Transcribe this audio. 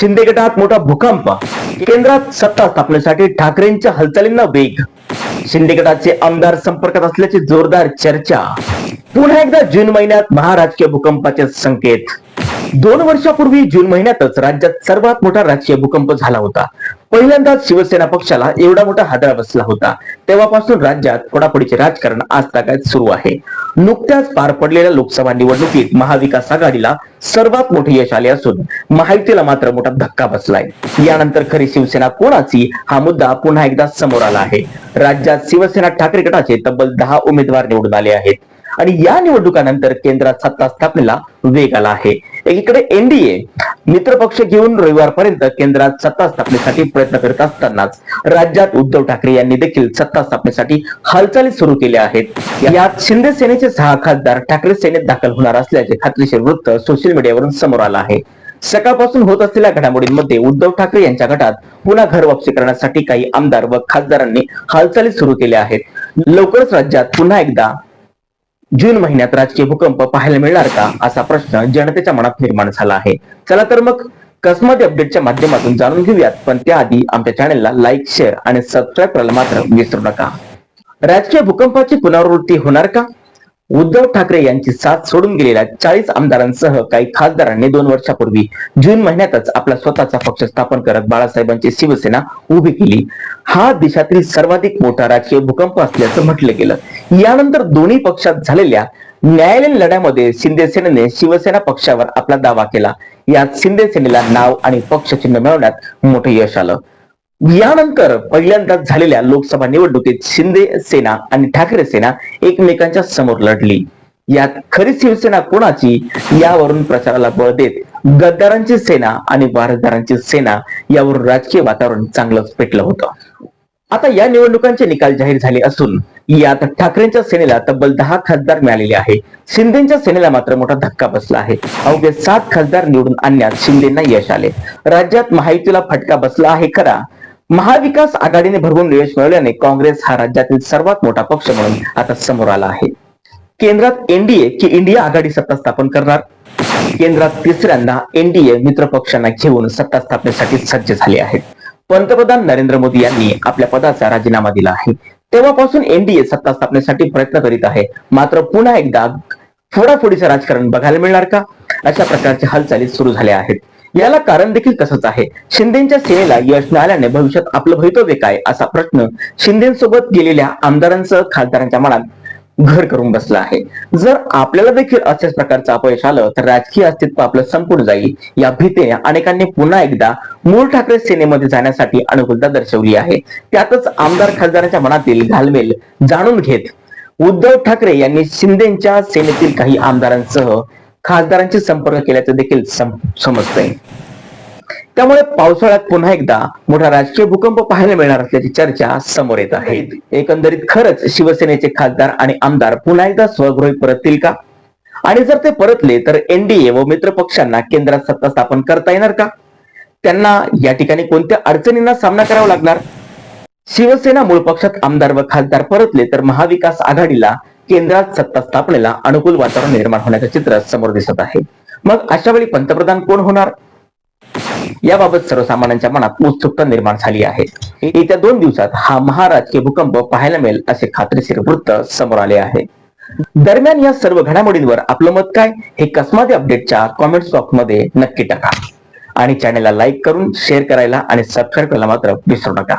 शिंदे गटात मोठा भूकंप. केंद्रात सत्ता स्थापनेसाठी ठाकरेंच्या हालचालींना वेग. शिंदे गटाचे आमदार संपर्कात असल्याची जोरदार चर्चा. पुन्हा एकदा जून महिन्यात महाराजकीय भूकंपाचे संकेत. दोन वर्षापूर्वी जून महिन्यातच राज्यात सर्वात मोठा राजकीय भूकंप झाला होता. पहिल्यांदाच शिवसेना पक्षाला एवढा मोठा हादरा बसला होता. तेव्हापासून राज्यात फोडाफोडीचे राजकारण आज तागायत सुरू आहे. नुकत्याच पार पडलेल्या लोकसभा निवडणुकीत महाविकास आघाडीला सर्वात मोठे यश आले असून महायुतीला मात्र मोठा धक्का बसलाय. यानंतर खरी शिवसेना कोणाची? हा मुद्दा पुन्हा एकदा समोर आला आहे. राज्यात शिवसेना ठाकरे गटाचे तब्बल दहा उमेदवार निवडून आले आहेत. आणि या निवडणुकानंतर केंद्रात सत्ता स्थापनेला वेग आला आहे. एकीकडे एनडीए मित्रपक्ष घेऊन रविवारपर्यंत केंद्रात सत्ता स्थापनेसाठी प्रयत्न करत असतानाच राज्यात उद्धव ठाकरे यांनी देखील सत्ता स्थापनेसाठी हालचाली सुरू केल्या आहेत. यात शिंदे सेनेचे सहा खासदार ठाकरे सेनेत दाखल होणार असल्याचे खात्रीशीर वृत्त सोशल मीडियावरून समोर आलं आहे. सकाळपासून होत असलेल्या घडामोडींमध्ये उद्धव ठाकरे यांच्या गटात पुन्हा घर वापसी करण्यासाठी काही आमदार व खासदारांनी हालचाली सुरू केल्या आहेत. लवकरच राज्यात पुन्हा एकदा जून महिन्यात राजकीय भूकंप पाहायला मिळणार का? असा प्रश्न जनतेच्या मनात निर्माण झाला आहे. चला तर मग कसमत अपडेटच्या माध्यमातून जाणून घेऊयात. पण त्याआधी आमच्या चॅनलला लाईक शेअर आणि सबस्क्राईब करायला मात्र विसरू नका. राजकीय भूकंपाची पुनरावृत्ती होणार का? उद्धव ठाकरे यांची साथ सोडून गेलेल्या चाळीस आमदारांसह काही खासदारांनी दोन वर्षापूर्वी जून महिन्यातच आपला स्वतःचा पक्ष स्थापन करत बाळासाहेबांची शिवसेना उभी केली. हा देशातील सर्वाधिक मोठा राजकीय भूकंप असल्याचं म्हटलं गेलं. यानंतर दोन्ही पक्षात झालेल्या न्यायालयीन लढ्यामध्ये शिंदे सेनेने शिवसेना पक्षावर आपला दावा केला. यात शिंदे सेनेला नाव आणि पक्षचिन्ह मिळवण्यात मोठं यश आलं. यानंतर पहिल्यांदाच झालेल्या लोकसभा निवडणुकीत शिंदे सेना आणि ठाकरे सेना एकमेकांच्या समोर लढली. यात खरी शिवसेना कोणाची यावरून प्रचाराला बळ देत गद्दारांची सेना आणि वारसदारांची सेना यावरून राजकीय वातावरण चांगलंच पेटलं होतं. आता या निवडणुकांचे निकाल जाहीर झाले असून यात ठाकरेंच्या सेनेला तब्बल दहा खासदार मिळालेले आहे. शिंदेच्या सेनेला मात्र मोठा धक्का बसला आहे. अवघे सात खासदार निवडून आणण्यात शिंदेना यश आले. राज्यात महायुतीला फटका बसला आहे खरा महाविकास आघाडीने भरभरून यश मिळवल्याने काँग्रेस हा राज्यातील सर्वात मोठा पक्ष म्हणून आता समोर आला आहे. केंद्रात एनडीए की इंडिया आघाडी सत्ता स्थापन करणार? केंद्रात तिसऱ्यांदा एनडीए मित्र पक्षांना घेऊन सत्ता स्थापनेसाठी सज्ज झाले आहेत. पंतप्रधान नरेंद्र मोदी यांनी आपल्या पदाचा राजीनामा दिला आहे. तेव्हापासून एनडीए सत्ता स्थापनेसाठी प्रयत्न करीत आहे. मात्र पुन्हा एकदा फोडाफोडीचं राजकारण बघायला मिळणार का? अशा प्रकारच्या हालचाली सुरू झाल्या आहेत. याला कारण देखील तसंच आहे. शिंदेच्या सेनेला यश मिळाल्याने भविष्यात आपलं भवितव्य काय असा प्रश्न शिंदेसोबत गेलेल्या आमदारांसह खासदारांच्या मनात घर करून बसला आहे. जर आपल्याला देखील अशाच प्रकारचं अपयश आलं तर राजकीय अस्तित्व आपलं संपून जाईल या भीतीने अनेकांनी पुन्हा एकदा मूळ ठाकरे सेनेमध्ये जाण्यासाठी अनुकूलता दर्शवली आहे. त्यातच आमदार खासदारांच्या मनातील घालमेल जाणून घेत उद्धव ठाकरे यांनी शिंदेच्या सेनेतील काही आमदारांसह खासदारांशी संपर्क केल्याचं देखील सम- समजतंय. त्यामुळे पावसाळ्यात पुन्हा एकदा मोठा राजकीय भूकंप पाहायला मिळणार असल्याची चर्चा समोर येत आहे. एकंदरीत खरंच शिवसेनेचे खासदार आणि आमदार पुन्हा एकदा स्वगृही परततील का? आणि जर ते परतले तर एनडीए व मित्र पक्षांना केंद्रात सत्ता स्थापन करता येणार का? त्यांना या ठिकाणी कोणत्या अडचणींना सामना करावा लागणार? शिवसेना मूळ पक्षात आमदार व खासदार परतले तर महाविकास आघाडीला केंद्रात सत्ता स्थापनेला अनुकूल वातावरण निर्माण होण्याचं चित्र समोर दिसत आहे. मग अशा वेळी पंतप्रधान कोण होणार? याबाबत सर्वसामान्यांच्या मनात उत्सुकता निर्माण झाली आहे. येत्या दोन दिवसात हा महाराजकीय भूकंप पाहायला मिळेल असे खात्रीशीर वृत्त समोर आले आहे. दरम्यान या सर्व घडामोडींवर आपलं मत काय? हे कसमादी अपडेटच्या कॉमेंट बॉक्समध्ये नक्की टाका. आणि चॅनलला लाईक करून शेअर करायला आणि सबस्क्राईब करायला मात्र विसरू नका.